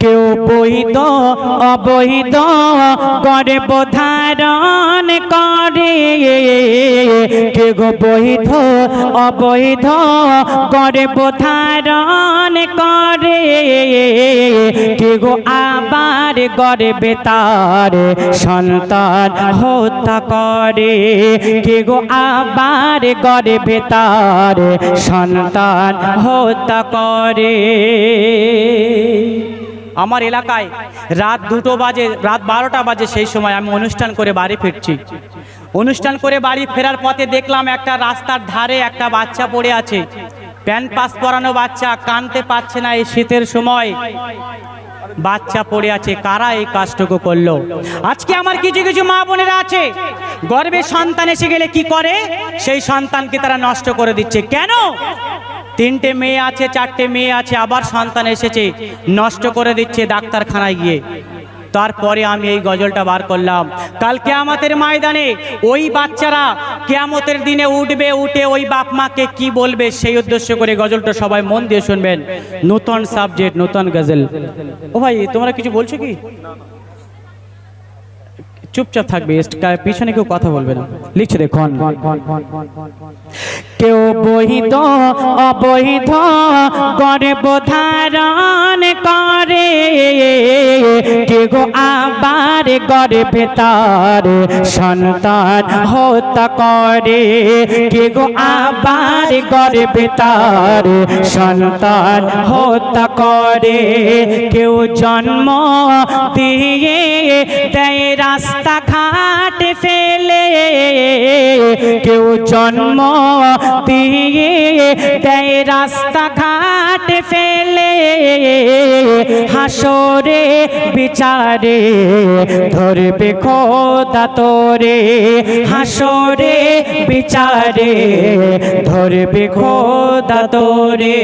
কেউ বৈধ, অবৈধ গর্ব ধারণ করে। কেউ বৈধ, অবৈধ গর্ব ধারণ করে। কেউ আবার গর্বে তার সন্তান হত্যা করে। কেউ আবার গর্বে তার সন্তান হত্যা করে। আমার এলাকায় রাত দুটো বাজে, রাত বারোটা বাজে সেই সময় আমি অনুষ্ঠান করে বাড়ি ফিরছি। অনুষ্ঠান করে বাড়ি ফেরার পথে দেখলাম একটা রাস্তার ধারে একটা বাচ্চা পড়ে আছে। প্যান্ট পাস পরানো বাচ্চা কানতে পারছে না এই শীতের সময়। বাচ্চা পড়ে আছে, কারা এই কাজটুকু করল? আজকে আমার কিছু কিছু মা বোনেরা আছে গর্বে সন্তান এসে গেলে কি করে? সেই সন্তানকে তারা নষ্ট করে দিচ্ছে। কেন? তিনটে মেয়ে আছে, চারটে মেয়ে আছে, আবার সন্তান এসেছে, নষ্ট করে দিচ্ছে ডাক্তারখানায় গিয়ে। তারপরে আমি এই গজলটা বার করলাম। কাল কেয়ামতের ময়দানে ওই বাচ্চারা কেয়ামতের দিনে উঠবে, উঠে ওই বাপ মাকে কি বলবে সেই উদ্দেশ্য করে গজলটা সবাই মন দিয়ে শুনবেন। নূতন সাবজেক্ট নূতন গজল। ও ভাই, তোমরা কিছু বলছো কি? চুপচাপ থাকবে পিছনে কেউ কথা বলবে না। লিখছে দেখুন। কেউ বহিত অবহিত করে ধারণ করে। কেউ আবার গর্ভে তার সন্তান হত্যা করে। কেউ আবার গর্ভে তার সন্তান হত্যা করে? কেউ জন্ম দিয়ে দেয় রাস্তা রাস্তাঘাট ফেলে। কেউ জন্ম দিয়ে দেয় রাস্তা রাস্তাঘাট ফেলে। হাসরে, বিচারে ধরবে খোদা তোরে। হাসরে, বিচারে ধরবে খোদা তোরে।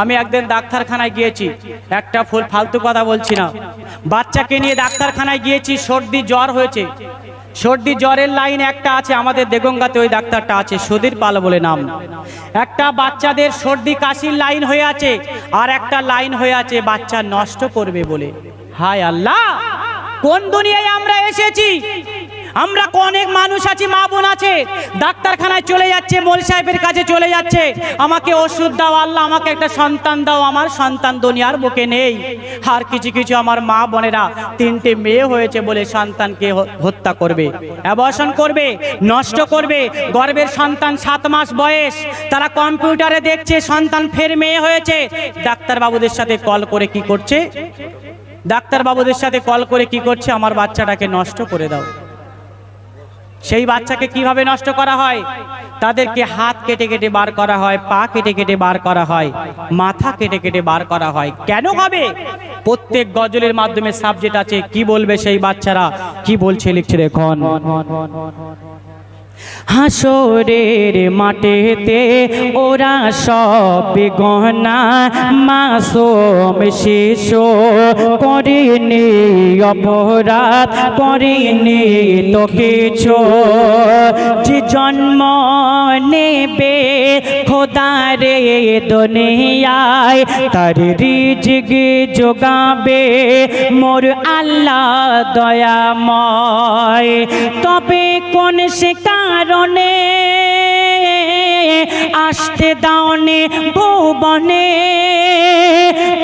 আমি একদিন ডাক্তারখানায় গিয়েছি, একটা ফুল ফালতু কথা বলছি না। বাচ্চাকে নিয়ে ডাক্তারখানায় গিয়েছি, সর্দি জ্বর হয়েছে। সর্দি জ্বরের লাইন একটা আছে, আমাদের দেগঙ্গাতে ওই ডাক্তারটা আছে, সুধীর পাল বলে নাম। একটা বাচ্চাদের সর্দি কাশির লাইন হয়ে আছে, আর একটা লাইন হয়ে আছে, বাচ্চা নষ্ট করবে বলে। হায় আল্লাহ! কোন দুনিয়ায় আমরা এসেছি? আমরা অনেক মানুষ আছি, মা বোন আছে। ডাক্তারখানায় চলে যাচ্ছে, মোল সাহেবের কাছে চলে যাচ্ছে। আমাকে ওষুধ দাও, আল্লাহ আমাকে একটা সন্তান দাও, আমার সন্তান দুনিয়ার বুকে নেই। আর কিছু কিছু আমার মা বোনেরা তিনটে মেয়ে হয়েছে বলে সন্তানকে হত্যা করবে অ্যাবর্শন করবে, নষ্ট করবে। গর্বের সন্তান সাত মাস বয়স, তারা কম্পিউটারে দেখছে, সন্তান ফের মেয়ে হয়েছে। ডাক্তারবাবুদের সাথে কল করে কি করছে? ডাক্তারবাবুদের সাথে কল করে কি করছে? আমার বাচ্চাটাকে নষ্ট করে দাও। সেই বাচ্চাকে কীভাবে নষ্ট করা হয়? তাদেরকে হাত কেটে কেটে বার করা হয়, পা কেটে কেটে বার করা হয়, মাথা কেটে কেটে বার করা হয়। কেন হবে? প্রত্যেক গজলের মাধ্যমে সাবজেক্ট আছে, কি বলবে সেই বাচ্চারা? কি বলছে লিখছে দেখুন। হাসরের মাঠেতে ওরা সব গহনা মাসুম শিশু করিনি অপরাধ, করিনি তো কিছু। যে জন্ম নেবে খোদারে দুনিয়ায়, তার রিজিক যোগাবে মোর আল্লাহ দয়াময়। তবে কোন সে কারণে আসতে দাওনে ভুবনে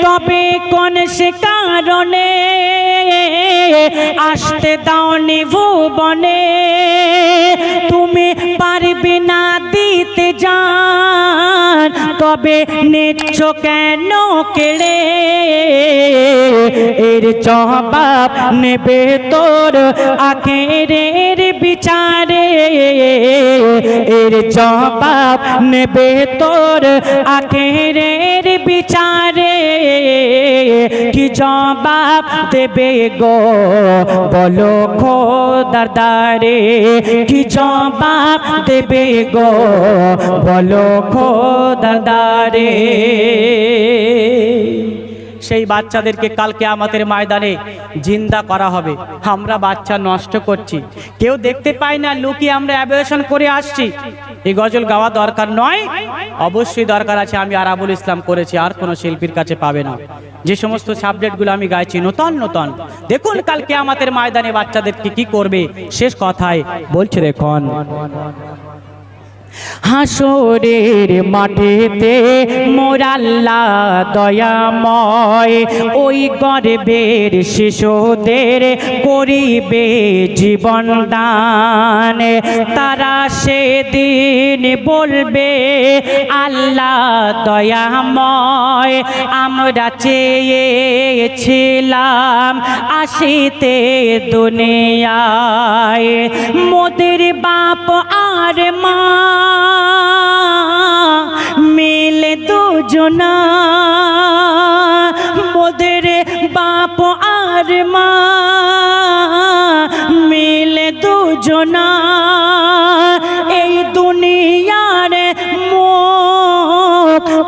তবে কোন সে কারণে আসতে দাওনি ভুবনে তুমি পারবে না দিতে যান তবে নেচ্ছ কেন কেড়ে? এর জবাব নেবে তোর আখেরের বিচারে। এর জবাব নেবে তোর আখেরের বিচারে। কি জবাব দেবে গো? বলো খোদার দারে কি জবাব দেবে গো? বলো খোদার দারে সেই বাচ্চাদেরকে কালকে আমাদের ময়দানে জিন্দা করা হবে। আমরা বাচ্চা নষ্ট করছি। কেউ দেখতে পায় না, লুকিয়ে আমরা অ্যাবিয়েশন করে আসছি। এই গজল গাওয়া দরকার নয়, অবশ্যই দরকার আছে, আমি আরাবুল ইসলাম করেছি, আর কোনো শিল্পীর কাছে পাবে না। যে সমস্ত সাবজেক্টগুলো আমি গাইছি, নতুন নতুন। দেখুন কালকে আমাদের ময়দানে বাচ্চাদেরকে কি করবে, শেষ কথায় বলছে, দেখুন। হাসরের মাঠেতে মোরাল্লা দয়াময়। ওই গর্বের শিশুদের করিবে জীবন দান। তারা সেদিন বলবে, আল্লাহ দয়াময়, আমরা চেয়েছিলাম আসিতে দুনিয়ায়। মোদের বাপ আর মা দুজনা মোদের বাপ আর মা মিলে দুজনা। এই দুনিয়ার মো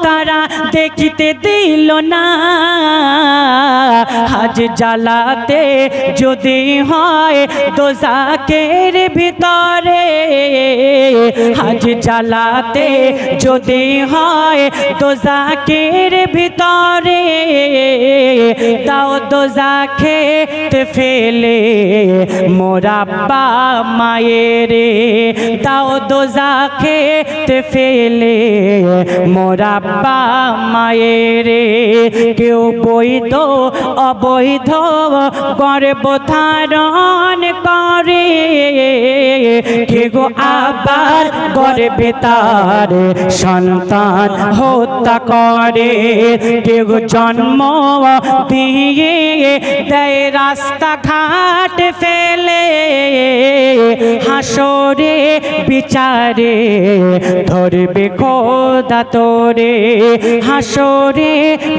তারা দেখিতে দিল না। হাজ জ্বালাতে যদি হয় দোজাকের ভিতরে। আজ জ্বালাতে যদি হয় দোজাকের ভিতরে। তাও দোজাকে ফেলে মোরাব্বা মায়েরে। তাও দোজাকে ফেলে মোরাব্বা মায়েরে। কেউ বৈধ অবৈধ গর্ব ধারণ করে। কেউ আবার গর্বে তার সন্তান হত্যা করে। কেউ জন্ম দিয়ে দেয় রাস্তাঘাট ফেলে। হাসরে বিচারে ধরবে খোদা তোরে। হাসরে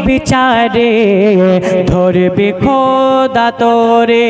বিচারে ধরবে করবে খোদা তোরে।